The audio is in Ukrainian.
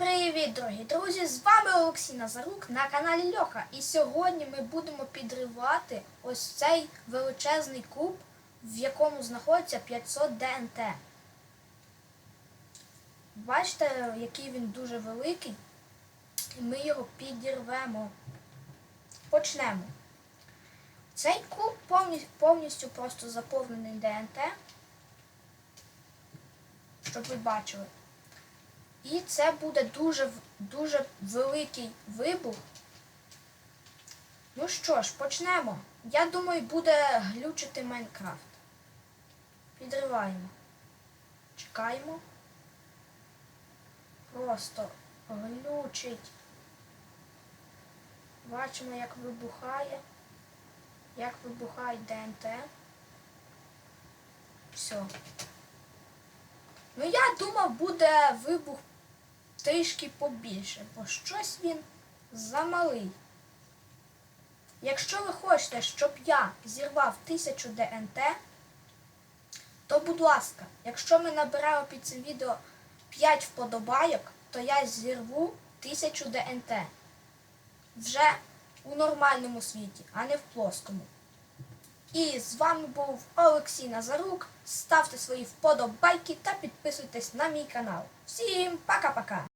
привіт, дорогі друзі! З вами Олексій Назарук на каналі Льоха. І сьогодні ми будемо підривати ось цей величезний куб, в якому знаходиться 500 ДНТ. Бачите, який він дуже великий. І ми його підірвемо. Почнемо. Цей куб повністю просто заповнений ДНТ. Щоб ви бачили. І це буде дуже, дуже великий вибух. Ну що ж, почнемо. Я думаю, буде глючити Майнкрафт. Підриваємо. Чекаємо. Просто глючить. Бачимо, як вибухає. Як вибухає ДНТ. Все. Ну, я думав, буде вибух трішки побільше, бо щось він замалий. Якщо ви хочете, щоб я зірвав 1000 ДНТ, то будь ласка, якщо ми набираємо під цим відео 5 вподобайок, то я зірву 1000 ДНТ. Вже у нормальному світі, а не в плоскому. І з вами був Олексій Назарук. Ставте свої вподобайки та підписуйтесь на мій канал. Всім пока-пока!